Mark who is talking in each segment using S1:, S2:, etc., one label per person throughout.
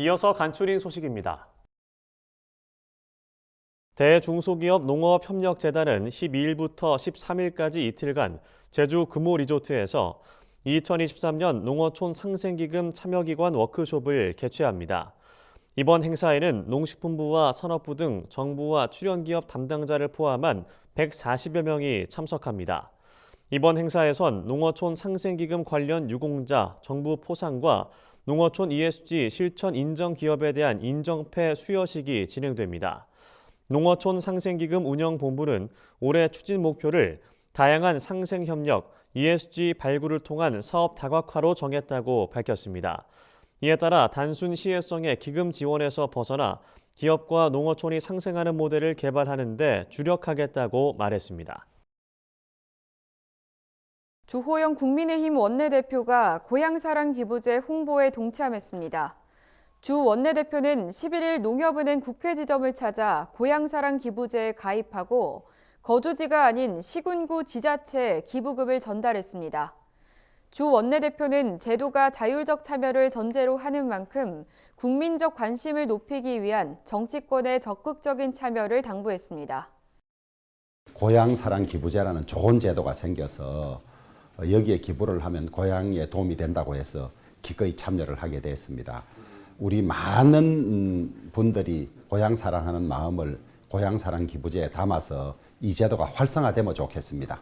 S1: 이어서 간추린 소식입니다. 대중소기업 농업협력재단은 12일부터 13일까지 이틀간 제주 금호 리조트에서 2023년 농어촌 상생기금 참여기관 워크숍을 개최합니다. 이번 행사에는 농식품부와 산업부 등 정부와 출연기업 담당자를 포함한 140여 명이 참석합니다. 이번 행사에선 농어촌 상생기금 관련 유공자, 정부 포상과 농어촌 ESG 실천 인정 기업에 대한 인정패 수여식이 진행됩니다. 농어촌 상생기금 운영본부는 올해 추진 목표를 다양한 상생 협력, ESG 발굴을 통한 사업 다각화로 정했다고 밝혔습니다. 이에 따라 단순 시혜성의 기금 지원에서 벗어나 기업과 농어촌이 상생하는 모델을 개발하는 데 주력하겠다고 말했습니다.
S2: 주호영 국민의힘 원내대표가 고향사랑 기부제 홍보에 동참했습니다. 주 원내대표는 11일 농협은행 국회 지점을 찾아 고향사랑 기부제에 가입하고 거주지가 아닌 시군구 지자체에 기부금을 전달했습니다. 주 원내대표는 제도가 자율적 참여를 전제로 하는 만큼 국민적 관심을 높이기 위한 정치권의 적극적인 참여를 당부했습니다.
S3: 고향사랑 기부제라는 좋은 제도가 생겨서 여기에 기부를 하면 고향에 도움이 된다고 해서 기꺼이 참여를 하게 됐습니다. 우리 많은 음, 분들이 고향 사랑하는 마음을 고향 사랑 기부제에 담아서 이 제도가 활성화되면 좋겠습니다.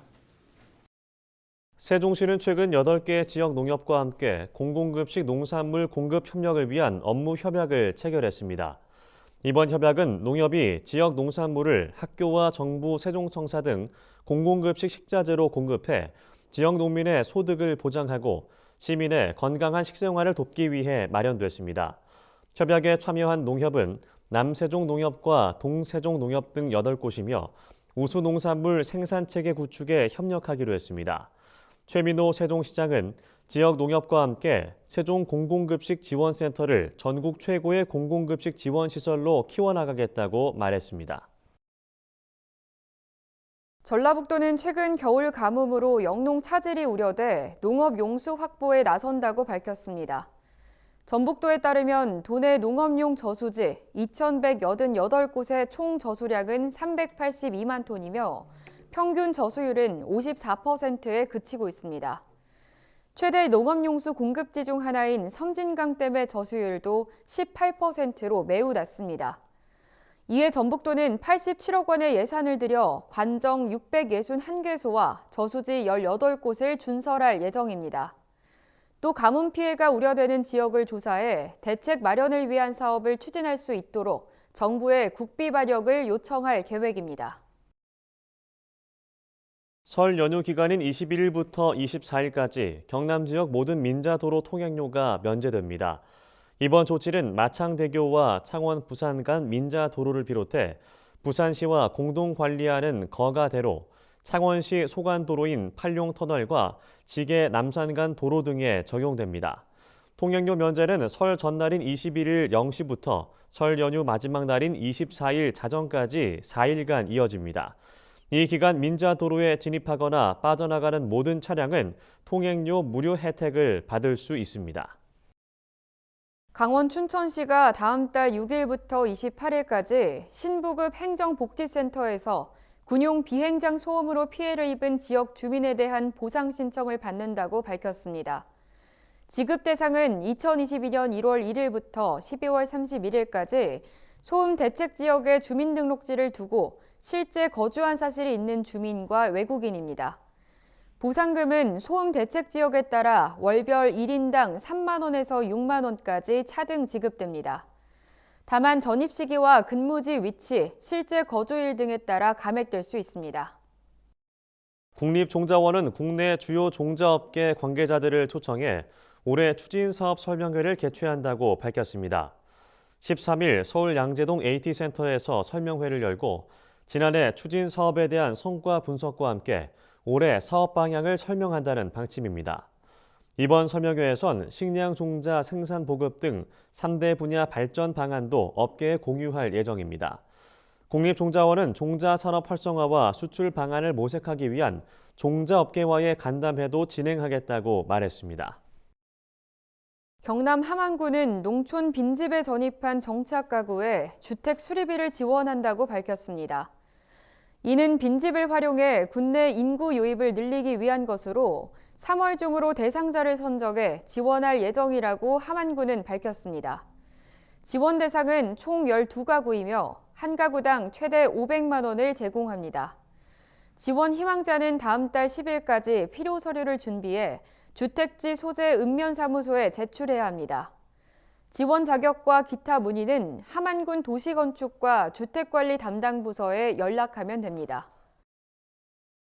S1: 세종시는 최근 8개 지역 농협과 함께 공공급식 농산물 공급 협력을 위한 업무 협약을 체결했습니다. 이번 협약은 농협이 지역 농산물을 학교와 정부 세종청사 등 공공급식 식자재로 공급해 지역 농민의 소득을 보장하고 시민의 건강한 식생활을 돕기 위해 마련됐습니다. 협약에 참여한 농협은 남세종 농협과 동세종 농협 등 8곳이며 우수 농산물 생산 체계 구축에 협력하기로 했습니다. 최민호 세종시장은 지역 농협과 함께 세종 공공급식 지원센터를 전국 최고의 공공급식 지원 시설로 키워나가겠다고 말했습니다.
S2: 전라북도는 최근 겨울 가뭄으로 영농 차질이 우려돼 농업 용수 확보에 나선다고 밝혔습니다. 전북도에 따르면 도내 농업용 저수지 2,188곳의 총 저수량은 382만 톤이며 평균 저수율은 54%에 그치고 있습니다. 최대 농업용수 공급지 중 하나인 섬진강댐의 저수율도 18%로 매우 낮습니다. 이에 전북도는 87억 원의 예산을 들여 관정 661개소와 저수지 18곳을 준설할 예정입니다. 또 가뭄 피해가 우려되는 지역을 조사해 대책 마련을 위한 사업을 추진할 수 있도록 정부에 국비 발역을 요청할 계획입니다.
S1: 설 연휴 기간인 21일부터 24일까지 경남 지역 모든 민자도로 통행료가 면제됩니다. 이번 조치는 마창대교와 창원 부산 간 민자 도로를 비롯해 부산시와 공동 관리하는 거가대로, 창원시 소관도로인 팔룡터널과 지계 남산 간 도로 등에 적용됩니다. 통행료 면제는 설 전날인 21일 0시부터 설 연휴 마지막 날인 24일 자정까지 4일간 이어집니다. 이 기간 민자도로에 진입하거나 빠져나가는 모든 차량은 통행료 무료 혜택을 받을 수 있습니다.
S2: 강원 춘천시가 다음 달 6일부터 28일까지 신부급 행정복지센터에서 군용 비행장 소음으로 피해를 입은 지역 주민에 대한 보상 신청을 받는다고 밝혔습니다. 지급 대상은 2022년 1월 1일부터 12월 31일까지 소음 대책 지역의 주민등록지를 두고 실제 거주한 사실이 있는 주민과 외국인입니다. 보상금은 소음 대책 지역에 따라 월별 1인당 3만 원에서 6만 원까지 차등 지급됩니다. 다만 전입 시기와 근무지 위치, 실제 거주일 등에 따라 감액될 수 있습니다.
S1: 국립종자원은 국내 주요 종자업계 관계자들을 초청해 올해 추진 사업 설명회를 개최한다고 밝혔습니다. 13일 서울 양재동 AT센터에서 설명회를 열고 지난해 추진 사업에 대한 성과 분석과 함께 올해 사업 방향을 설명한다는 방침입니다. 이번 설명회에선 식량 종자 생산 보급 등 3대 분야 발전 방안도 업계에 공유할 예정입니다. 국립종자원은 종자 산업 활성화와 수출 방안을 모색하기 위한 종자 업계와의 간담회도 진행하겠다고 말했습니다.
S2: 경남 함안군은 농촌 빈집에 전입한 정착 가구에 주택 수리비를 지원한다고 밝혔습니다. 이는 빈집을 활용해 군내 인구 유입을 늘리기 위한 것으로 3월 중으로 대상자를 선정해 지원할 예정이라고 함안군은 밝혔습니다. 지원 대상은 총 12가구이며 한 가구당 최대 500만 원을 제공합니다. 지원 희망자는 다음 달 10일까지 필요 서류를 준비해 주택지 소재 읍면사무소에 제출해야 합니다. 지원 자격과 기타 문의는 함안군 도시건축과 주택관리 담당 부서에 연락하면 됩니다.